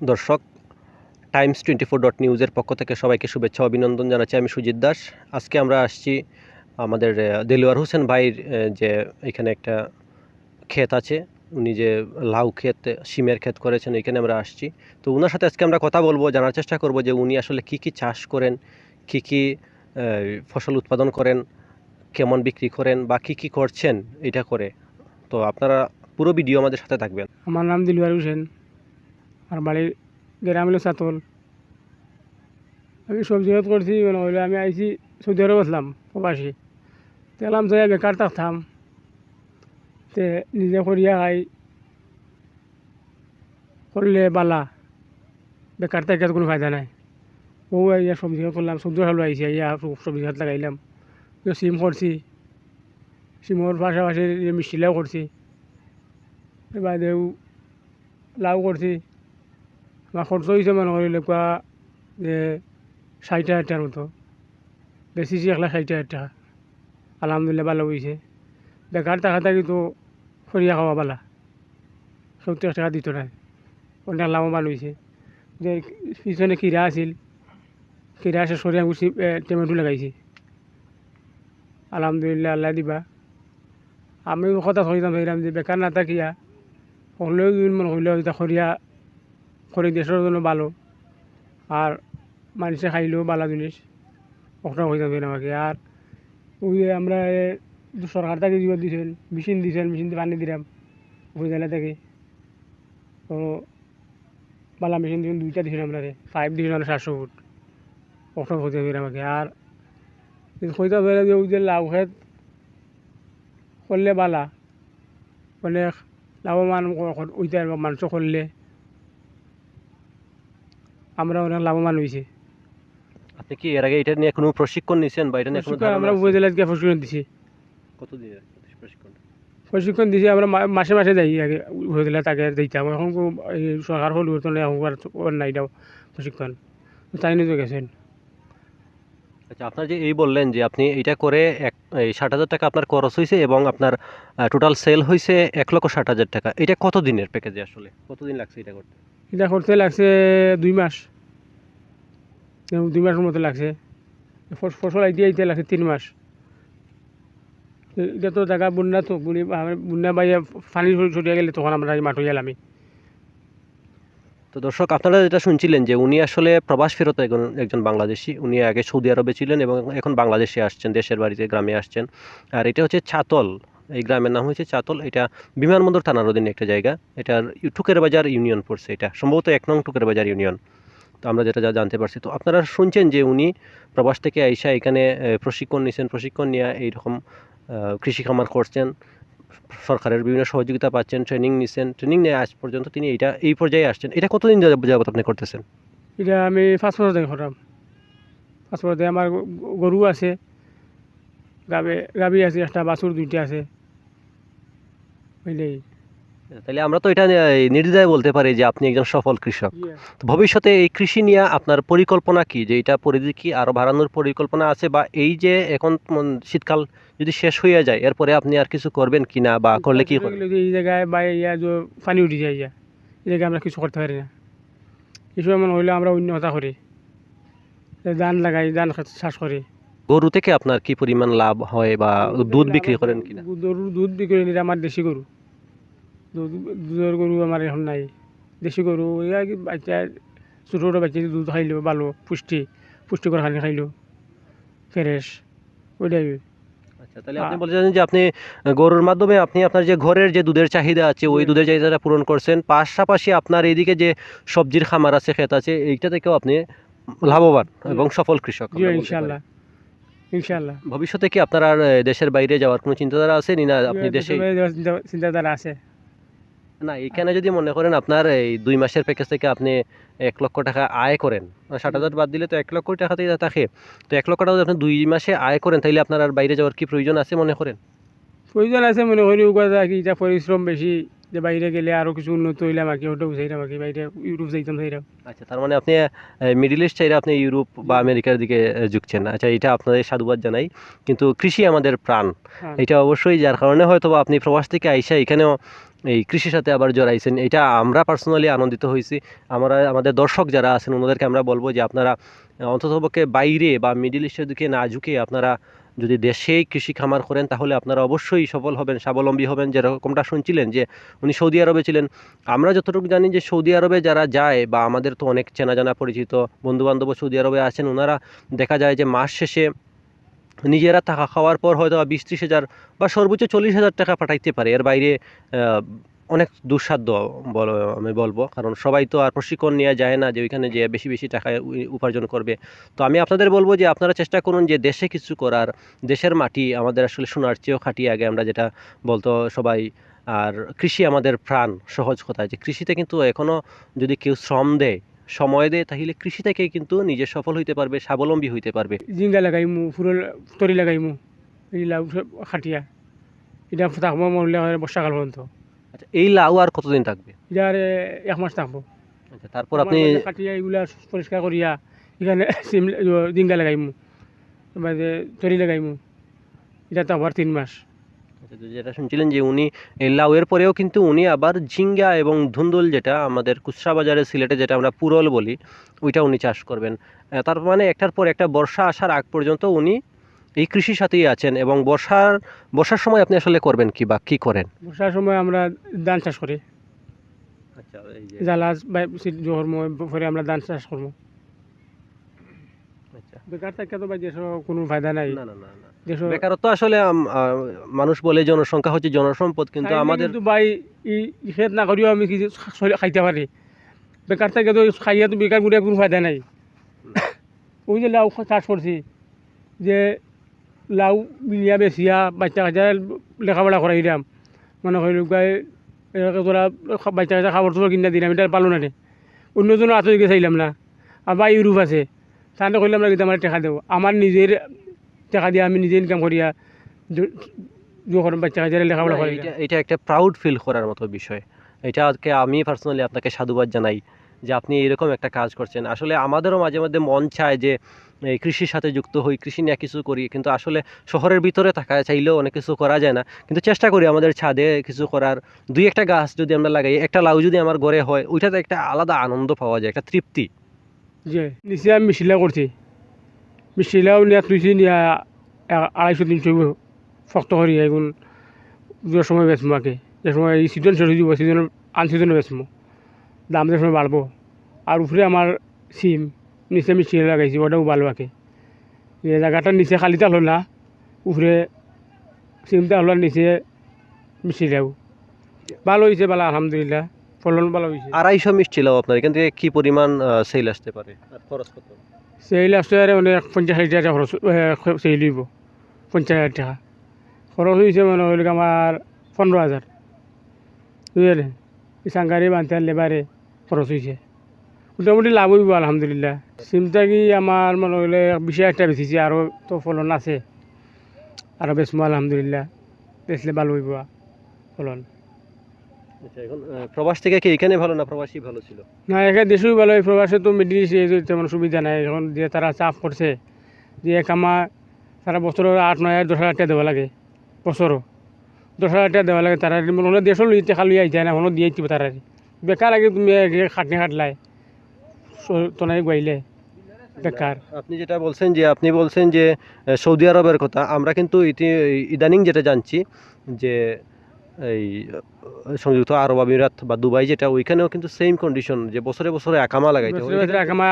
দর্শক Times twenty four dot নিউজের পক্ষ থেকে সবাইকে শুভেচ্ছা অভিনন্দন জানাচ্ছি আমি সুজিত দাস। আজকে আমরা আসছি আমাদের দেলোয়ার হোসেন ভাইয়ের যে এখানে একটা ক্ষেত আছে। উনি যে লাউ ক্ষেত সিমের ক্ষেত করেছেন, এখানে আমরা আসছি। তো ওনার সাথে আজকে আমরা কথা বলব, জানার চেষ্টা করব যে উনি আসলে কি কি চাষ করেন, কি কি ফসল উৎপাদন করেন, কেমন বিক্রি করেন বা কি কি করছেন, এটা করে। তো আপনারা পুরো ভিডিও আমাদের সাথে থাকবেন। আমার নাম দিলবার হোসেন। আর বাড়ির গ্রাম হলো সাতল। আমি সবজি খেত করছি হইল আমি আইছি সৌদি আরব আসলাম প্রবাসী। গেলাম যাই বেকার থাকতাম। তে নিজে করিয়া খাই। করলে বালা। বেকার থেকে কোনো ফায়দা নাই। ও ইয়া সবজি খেত করলাম, সবজি খালো আইসি ইয়া সবজি খেত লাগাইলাম। সিম করছি। সিমর পাশাপাশি মিষ্টিলাও করছি। এবারেও লাউ করছি। আমার খরচ হয়েছে মনে করি লেখা যে ষাট হাজার মতো। বেশিছি এক লাখ ষাট হাজার টাকা। আলহামদুলিল্লাহ ভালো হয়েছে বেকার টাকা থাকি তো সরিয়া খাওয়া পালা। সত্তর টাকা দিত নাই। অনেক লাভবান হয়েছে যে পিছনে কিরা আছিল। কিরা আছে সরিয়া গুছি টমেটো লাগাইছি। আলহামদুলিল্লাহ, আল্লাহ দিবা। আমি কথা কইতাম ভাইরাম যে বেকার না থাকিয়া হলেও যদি মনে হইলেও এটা খরিয়া খরি দেশের জন্য ভালো। আর মানুষে খাইলেও ভালো জিনিস। ওটা হইতাম ভাইরাম আমাকে আর ওই যে আমরা সরকার থেকে দিব দিছেন, মেশিন দিছেন, মেশিন দিয়ে পানি দিলাম, ওই জেলা থেকে। তো বালা মেশিন দিবেন দুইটা দিছেন আমরা পাইপ দিছেন আমরা সাতশো ফুট। ওটা হইতাম ভাইরাম আমাকে আর হইতাম ভাইরাম যে ওই যে লাউ খেত করলে বালা। অনেক লাভবান ওইটা মানুষ করলে। আমরা অনেক লাভবান হয়েছি। আপনি কি এর আগে এটা নিয়ে কোনো প্রশিক্ষণ নিয়েছেন বা এটা নিয়ে কোনো প্রশিক্ষণ আমরা? উপজেলায় গিয়ে প্রশিক্ষণ দিছি। কত দিন প্রশিক্ষণ? প্রশিক্ষণ দিছি আমরা মাসে মাসে যাই আগে উপজেলা তাকে দিতাম। এখন সরকার পরিবর্তন এখন নাই দাও প্রশিক্ষণ। তাই নিয়ে গেছেন। আচ্ছা আপনার যে এই বললেন যে আপনি এটা করে এক এই ষাট হাজার টাকা আপনার খরচ হয়েছে এবং আপনার টোটাল সেল হয়েছে এক লক্ষ ষাট হাজার টাকা। এটা কত দিনের প্যাকেজে আসলে? কতদিন লাগছে এটা করতে? এটা করতে লাগছে দুই মাস। দুই মাসের মতো লাগছে। ফসল আইতে আইতে লাগছে তিন মাস। এটা তো জায়গা বন্যা তো বন্যা বাইয়া পানি ছড়ি- ছড়িয়ে গেলে তখন আমরা মাঠে গেলাম তো দর্শক, আপনারা যেটা শুনছিলেন যে উনি আসলে প্রবাস ফেরত একজন একজন বাংলাদেশি। উনি আগে সৌদি আরবে ছিলেন এবং এখন বাংলাদেশে আসছেন, দেশের বাড়িতে গ্রামে আসছেন। আর এটা হচ্ছে চাতল এই গ্রামের নাম হয়েছে চাতল। এটা বিমানবন্দর থানার অধীনে একটা জায়গা। এটার টুকের বাজার ইউনিয়ন পড়ছে এটা। সম্ভবত এক নং টুকের বাজার ইউনিয়ন। তো আমরা যেটা যা জানতে পারছি, তো আপনারা শুনছেন যে উনি প্রবাস থেকে আইসা এখানে প্রশিক্ষণ নিয়েছেন প্রশিক্ষণ নিয়ে এইরকম কৃষি খামার করছেন, সরকারের বিভিন্ন সহযোগিতা পাচ্ছেন, ট্রেনিং নিছেন। ট্রেনিং নিয়ে আজ পর্যন্ত তিনি এটা এই পর্যায়ে আসছেন। এটা কতদিন যাবত আপনি করতেছেন? এটা আমি পাঁচ বছর থেকে করলাম পাঁচ বছর আমার গরু আছে, গাবে গাবি আছে, একটা বাছুর দুইটা আছে। বুঝলেই তাহলে আমরা তো এটা নিয়ে নির্দ্বিধায় বলতে পারি যে আপনি একজন সফল কৃষক। তো ভবিষ্যতে এই কৃষি নিয়ে আপনার পরিকল্পনা কি? যে এটা পরিধি কি? আরও বাড়ানোর পরিকল্পনা আছে? বা এই যে এখন শীতকাল যদি শেষ হয়ে যায় এরপরে আপনি আর কিছু করবেন কি না? বা করলে কি এই জায়গায় বা ইয়া যে পানি উঠে যায় ইয়া এই জায়গায় আমরা কিছু করতে পারি না। কিছু এমন হইলে আমরা অন্য কথা করি ধান লাগাই ধান চাষ করি। গরু থেকে আপনার কি পরিমাণ লাভ হয় বা দুধ বিক্রি করেন কিনা? গরুর দুধ বিক্রি আমার দেশি গরু। দুধের গরু আমার এখন নাই। দেশি গরু কি বাচ্চা ছোটো ছোটো বাচ্চা দুধ খাইলো ভালো পুষ্টি পুষ্টিকর খানি খাইলো ফ্রেশ ওইটাই। আচ্ছা তাহলে আপনি বলছেন যে আপনি গরুর মাধ্যমে আপনি আপনার যে ঘরের যে দুধের চাহিদা আছে ওই দুধের চাহিদাটা পূরণ করছেন। পাশাপাশি আপনার এইদিকে যে সবজির খামার আছে ক্ষেত আছে এইটা থেকেও আপনি লাভবান এবং সফল কৃষক। ইনশাল্লাহ। ইনশাল্লাহ। ভবিষ্যতে কি আপনার আর দেশের বাইরে যাওয়ার কোনো চিন্তাধারা আছে? নি না আপনি দেশে চিন্তাধারা আছে। না, এখানে যদি মনে করেন আপনার এই দুই মাসের প্যাকেজ থেকে আপনি এক লক্ষ টাকা আয় করেন ষাট হাজার বাদ দিলে তো এক লক্ষ টাকাতেই থাকে। তো এক লক্ষ টাকা যদি আপনি দুই মাসে আয় করেন তাহলে আপনার আর বাইরে যাওয়ার কি প্রয়োজন আছে মনে করেন? প্রয়োজন আছে মনে করি কি পরিশ্রম বেশি। যে বাইরে গেলে আরও কিছু উন্নত হইলাম আর কি ওটাও চাইলাম আর কি বাইরে ইউরোপ যাইতাম চাইলাম আচ্ছা তার মানে আপনি মিডিল ইস্ট চাইলে আপনি ইউরোপ বা আমেরিকার দিকে ঝুঁকছেন। আচ্ছা এটা আপনাদের সাধুবাদ জানাই। কিন্তু কৃষি আমাদের প্রাণ। হ্যাঁ। এটা অবশ্যই যার কারণে হয়তো আপনি প্রবাস থেকে আইসা এখানেও এই কৃষির সাথে আবার জড়াইছেন। এটা আমরা পার্সোনালি আনন্দিত হয়েছি আমরা আমাদের দর্শক যারা আছেন ওনাদেরকে আমরা বলব যে আপনারা অন্ততপক্ষে বাইরে বা মিডিল ইস্টের দিকে না ঝুঁকে আপনারা যদি দেশেই কৃষি খামার করেন, তাহলে আপনারা অবশ্যই সফল হবেন, স্বাবলম্বী হবেন। যেরকমটা শুনছিলেন যে উনি সৌদি আরবে ছিলেন। আমরা যতটুকু জানি যে সৌদি আরবে যারা যায়, বা আমাদের তো অনেক চেনা জানা পরিচিত বন্ধুবান্ধব সৌদি আরবে আছেন ওনারা দেখা যায় যে মাস শেষে নিজেরা থাকা খাওয়ার পর হয়তো বিশ ত্রিশ হাজার বা সর্বোচ্চ চল্লিশ হাজার টাকা পাঠাইতে পারে। এর বাইরে অনেক দুঃসাধ্য বল, আমি বলব। কারণ সবাই তো আর প্রশিক্ষণ নেওয়া যায় না যে ওইখানে যে বেশি বেশি টাকা উপার্জন করবে। তো আমি আপনাদের বলব যে আপনারা চেষ্টা করুন যে দেশে কিছু করার, দেশের মাটি আমাদের আসলে সোনার চেয়েও খাটি আগে আমরা যেটা বলতো সবাই, আর কৃষি আমাদের প্রাণ সহজ কথা। যে কৃষিতে কিন্তু এখনও যদি কেউ শ্রম দেয়, সময় দেয়, তাহলে কৃষি থেকে কিন্তু নিজে সফল হইতে পারবে, স্বাবলম্বী হইতে পারবে। জিঙ্গা লাগাইমু ফুল তরি লাগাইমু, এই লাউ খাটিয়া। এটা বর্ষাকাল পর্যন্ত। আচ্ছা এই লাউ আর কতদিন থাকবে? এটা এক মাস থাকব। আচ্ছা তারপর আপনি কাটিয়া এগুলা পরিষ্কার করিয়া এখানে সিম জিঙ্গা লাগাইমু। বাদে তরি লাগাইমু। এটা তো আবার তিন মাস। আচ্ছা, যেটা শুনছিলেন যে উনি লাউয়ের পরেও কিন্তু উনি আবার ঝিঙ্গা এবং ধুন্দুল যেটা আমাদের কুচরা বাজারে সিলেটে যেটা আমরা পুরল বলি ওইটা উনি চাষ করবেন। তার মানে একটার পর একটা বর্ষা আসার আগ পর্যন্ত উনি এই কৃষির সাথেই আছেন এবং বর্ষার বর্ষার সময় আপনি আসলে করবেন কি বা কি করেন? বর্ষার সময় আমরা ধান চাষ করি। আচ্ছা বা পরে আমরা ধান চাষ করব। আচ্ছা। বেকার থাকে তো ভাই দেশের কোনো ফায়দা নাই। না না না বেকারত্ব আসলে মানুষ বলে জনসংখ্যা হচ্ছে জনসম্পদ কিন্তু আমাদের কিন্তু ভাই ই খেত না করিও আমি কিছু খাইতে পারি। বেকার থাকে তো খাইয়া তো বেকার করে কোনো ফায়দা নাই। ওই যে লাউ চাষ করছি যে লাউ বিনিয়া বেচিয়া বাচ্চা কাচ্চা লেখাপড়া করাই দিলাম মনে করি গাই এরকম তোরা বাচ্চা কাচ্চা খাবার তোর কিনা দিলাম এটা পালো না রে অন্যজনের দিকে চাইলাম না আবার ইউরোপ আছে। তাহলে কইলাম না কিন্তু আমার টাকা দেবো। আমার নিজের টাকা দিয়ে আমি নিজে ইনকাম করিয়া বাচ্চা কাচ্চা লেখাপড়া না, করাই এটা একটা প্রাউড ফিল করার মতো বিষয়। এটাকে আমি পার্সোনালি আপনাকে সাধুবাদ জানাই। যে আপনি এরকম একটা কাজ করছেন। আসলে আমাদেরও মাঝে মধ্যে মন চায় যে কৃষির সাথে যুক্ত হই, কৃষি নিয়ে কিছু করি। কিন্তু আসলে শহরের ভিতরে থাকা চাইলেও অনেক কিছু করা যায় না। কিন্তু চেষ্টা করি আমাদের ছাদে কিছু করার। দুই একটা গাছ যদি আমরা লাগাই, একটা লাউ যদি আমার ঘরে হয়, ওইটাতে একটা আলাদা আনন্দ পাওয়া যায়, একটা তৃপ্তি। যে নিচে আমি মিশিলা করছি। মিশিলাও নিয়ে তুইছি নিয়ে আড়াইশো তিনশো শক্ত করি এগুন যে সময় আগে। যে সময় সিজন শেষ হয়ে যাব সিজনে বেচবো দাম যে সময় বাড়বো আর উপরে আমার সিম নিচে মিশিয়ে লাগাইছি ওটাও ভালো আগে যে জায়গাটার নিচে খালিটা হলো না উপরে সিমটা হলো নিচে মিশিলাও ভালো হয়েছে ভালো আলহামদুলিল্লাহ ফলন ভালো হয়েছে আড়াইশো মিষ্টি লাউ আপনার এখান থেকে কি পরিমাণ সেল আসতে পারে আর খরচ কত? সেই লাস্টে আর মানে পঞ্চাশ হাজার টাকা খরচ সেই লইব পঞ্চাশ হাজার টাকা। খরচ হয়েছে মানে হইল আমার পনেরো হাজার বুঝলেন সাংগারি বানতে লেবারে খরচ হয়েছে মোটামুটি লাভ হইব আলহামদুলিল্লাহ। সিমটা কি আমার মানে হইলে বিশ টাকা বেচিছে আরও তো ফলন আছে। আরও বেচবো আলহামদুলিল্লাহ। বেচলে ভালো হইব ফলন। আচ্ছা এখন প্রবাস থেকে কি এখানে ভালো না প্রবাসী ভালো ছিল না এখানে দেশেও ভালো এই প্রবাসে তো মিডিল তেমন সুবিধা নাই। এখন যে তারা চাপ করছে যে কামা তারা বছরের আট নয় দশ হাজার টাকা দেওয়া লাগে বছরও দশ হাজার টাকা দেওয়া লাগে তারা মনে হলে দেশও লইতে খালি আই যায় না হনো দিয়ে দিব তারা বেকার আগে তুমি খাটনি খাটলাই। তোনাই গাইলে বেকার আপনি যেটা বলছেন যে আপনি বলছেন যে সৌদি আরবের কথা আমরা কিন্তু ইতি ইদানিং যেটা জানছি যে এই সংযুক্ত আরব আমিরাত বা দুবাই যেটা ওইখানেও কিন্তু সেম কন্ডিশন যে বছরে বছরে একামা লাগাইতে হয়। বছরে বছরে কামা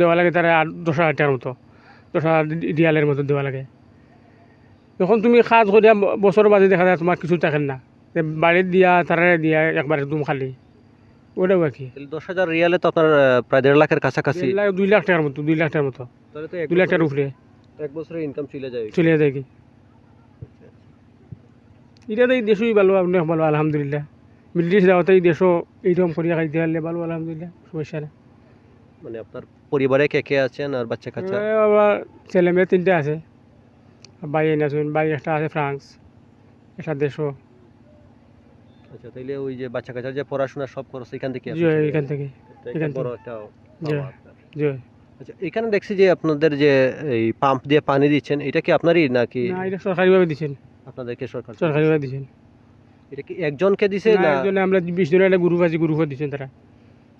দেওয়া লাগে তারা আট দশ হাজার টাকার মতো। দশ হাজার রিয়ালের মতো দেওয়া লাগে। যখন তুমি খাত করিয়া বছর বাজে দেখা যায় তোমার কিছু থাকেন না। বাড়ির দিয়া তারারে দিয়া একবার একদম খালি। ওটাও কি দশ হাজার রিয়ালে তো আপনার প্রায় দেড় লাখের কাছাকাছি। লাখ- দুই লাখ টাকার মতো দুই লাখ টাকার মতো। তাহলে তো দুই লাখ টাকার উপরে। এক বছরে ইনকাম চলে যায়। চলে যায় কি? এটা তো এই দেশই ভালো অনেক ভালো আলহামদুলিল্লাহ। মিলিটারি যাওয়াতে এই দেশও এইরকম করিয়া খাইতে পারলে ভালো আলহামদুলিল্লাহ সমস্যা নেই মানে আপনার পরিবারে কে কে আছেন আর বাচ্চা কাচ্চা? এ আবার ছেলে মেয়ে তিনটে আছে। ভাই এনে আছেন ভাই একটা আছে ফ্রান্স একটা দেশও। আচ্ছা তাইলে ওই যে বাচ্চা কাচ্চার যে পড়াশোনা সব খরচ এখান থেকে জি এখান থেকে এখান বড় একটা জি আচ্ছা এখানে দেখছি যে আপনাদের যে এই পাম্প দিয়ে পানি দিচ্ছেন এটা কি আপনারই নাকি? না এটা সরকারিভাবে দিচ্ছেন। আপনাদেরকে সরকার সরকারিভাবে দিচ্ছেন। এটা কি একজনকে দিছে না একজনে আমরা বিশ জনের একটা গ্রুপ আছে দিচ্ছেন তারা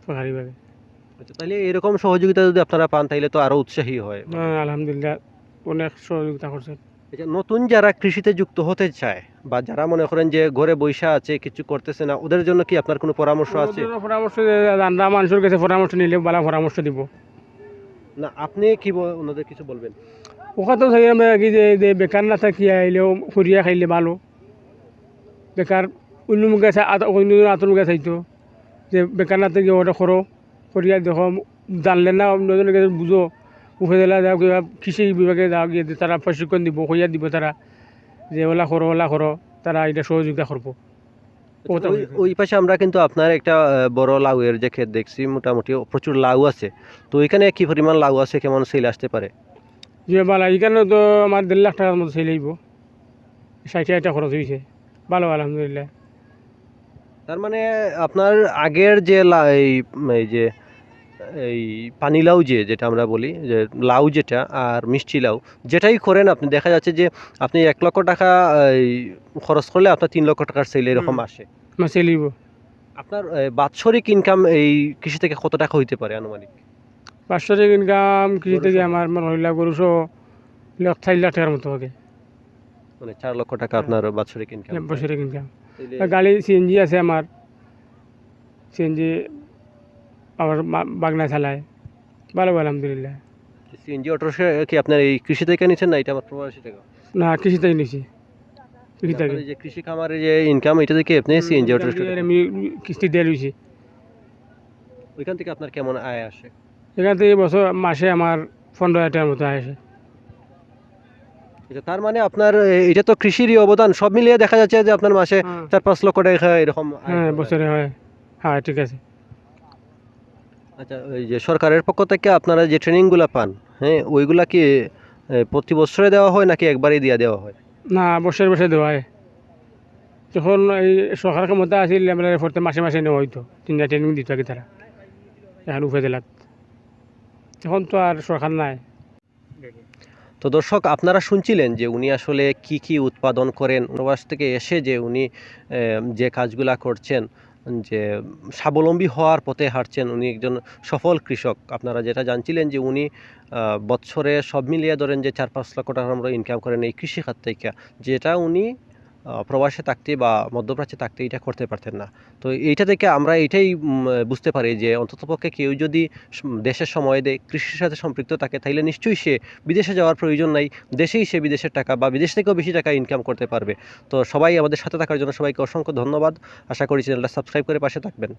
সরকারিভাবে। আচ্ছা, তাহলে এরকম সহযোগিতা যদি আপনারা পান তাহলে তো আরও উৎসাহী হয়। আলহামদুলিল্লাহ অনেক সহযোগিতা করছেন। আচ্ছা, নতুন যারা কৃষিতে যুক্ত হতে চায় বা যারা মনে করেন যে ঘরে বৈশা আছে কিছু করতেছে না ওদের জন্য কি আপনার কোনো পরামর্শ আছে? পরামর্শ আমরা মানুষের কাছে পরামর্শ নিলে ভালো পরামর্শ দিব। না আপনি কি ওনাদের কিছু বলবেন? ওখানে তো থাকি আমরা কি যে বেকার না থাকি আইলেও ফুরিয়া খাইলে ভালো। বেকার অন্য মুখে অন্য আতর মুখে চাইতো। যে বেকার না থাকি ওটা করো করিয়া দেখো জানলে না অন্যজনের কাছে বুঝো। উপজেলা যাও কিবা কৃষি বিভাগে যাও গিয়ে তারা প্রশিক্ষণ দিব কইয়া দিব তারা। যে ওলা করো ওলা করো তারা এটা সহযোগিতা করব। ওই- ওই পাশে আমরা কিন্তু আপনার একটা বড় লাউয়ের যে ক্ষেত দেখছি মোটামুটি প্রচুর লাউ আছে। তো ওইখানে কি পরিমাণ লাউ আছে কেমন সেল আসতে পারে? যে বালা এখানে তো আমার দেড় লাখ টাকার মতো সেই লাগব ষাট হাজার টাকা খরচ হয়েছে ভালো আলহামদুলিল্লাহ। তার মানে আপনার আগের যে এই যে এই পানি লাউ যে যেটা আমরা বলি যে লাউ যেটা আর মিষ্টি লাউ যেটাই করেন আপনি দেখা যাচ্ছে যে আপনি এক লক্ষ টাকা এই, খরচ করলে আপনার তিন লক্ষ টাকার সেল এরকম আসে। সেই আপনার বাৎসরিক ইনকাম এই কৃষি থেকে কত টাকা হইতে পারে আনুমানিক? বাৎসরিক ইনকাম কৃষি থেকে আমার মনে হইলা গরু লাখ চার লাখ টাকার মতো হবে। মানে চার লক্ষ টাকা আপনার বাৎসরিক ইনকাম বছরিক ইনকাম আর গাড়ি সিএনজি আছে আমার। সিএনজি আমার মা- বাগনা চালায়। ভালো ভালো আলহামদুলিল্লাহ। সিএনজি অটো কি আপনার এই কৃষি থেকে নিচ্ছেন না? এটা আমার প্রবাসী টাকা না কৃষি থেকে নিছি। কৃষি থেকে যে কৃষি খামারের যে ইনকাম এটা থেকে আপনি সিএনজি অটো আমি কিস্তি দিয়ে রয়েছি ওইখান থেকে আপনার কেমন আয় আসে? এখান থেকে বছর মাসে আমার পনেরো হাজার টাকার মতো আসে। আচ্ছা, তার মানে আপনার এটা তো কৃষিরই অবদান। সব মিলিয়ে দেখা যাচ্ছে যে আপনার মাসে হ্যাঁ। চার পাঁচ লক্ষ টাকা এরকম হ্যাঁ। বছরে হয়। হ্যাঁ ঠিক আছে। আচ্ছা ওই যে সরকারের পক্ষ থেকে আপনারা যে ট্রেনিংগুলো পান হ্যাঁ ওইগুলা কি প্রতি বছরে দেওয়া হয় নাকি একবারই দিয়ে দেওয়া হয়? না বছরে বছরে দেওয়া হয়। যখন এই সরকার ক্ষমতা আছিল আমরা ফোরতে মাসে মাসে নেওয়া হইতো তিনটা ট্রেনিং দিত আগে তারা এখন উপজেলাত এখন তো আর সরকার নাই। তো দর্শক আপনারা শুনছিলেন যে উনি আসলে কি কি উৎপাদন করেন প্রবাস থেকে এসে যে উনি যে কাজগুলা করছেন যে স্বাবলম্বী হওয়ার পথে হাঁটছেন উনি একজন সফল কৃষক। আপনারা যেটা জানছিলেন যে উনি বছরে সব মিলিয়ে ধরেন যে চার পাঁচ লক্ষ টাকার আমরা ইনকাম করেন এই কৃষি খাত থেকে। যেটা উনি প্রবাসে থাকতে বা মধ্যপ্রাচ্যে থাকতে এটা করতে পারতেন না। তো এইটা থেকে আমরা এটাই বুঝতে পারি যে অন্ততপক্ষে কেউ যদি দেশের সময় দেয় কৃষির সাথে সম্পৃক্ত থাকে তাহলে নিশ্চয়ই সে বিদেশে যাওয়ার প্রয়োজন নাই। দেশেই সে বিদেশের টাকা বা বিদেশ থেকেও বেশি টাকা ইনকাম করতে পারবে। তো সবাই আমাদের সাথে থাকার জন্য সবাইকে অসংখ্য ধন্যবাদ। আশা করি চ্যানেলটা সাবস্ক্রাইব করে পাশে থাকবেন।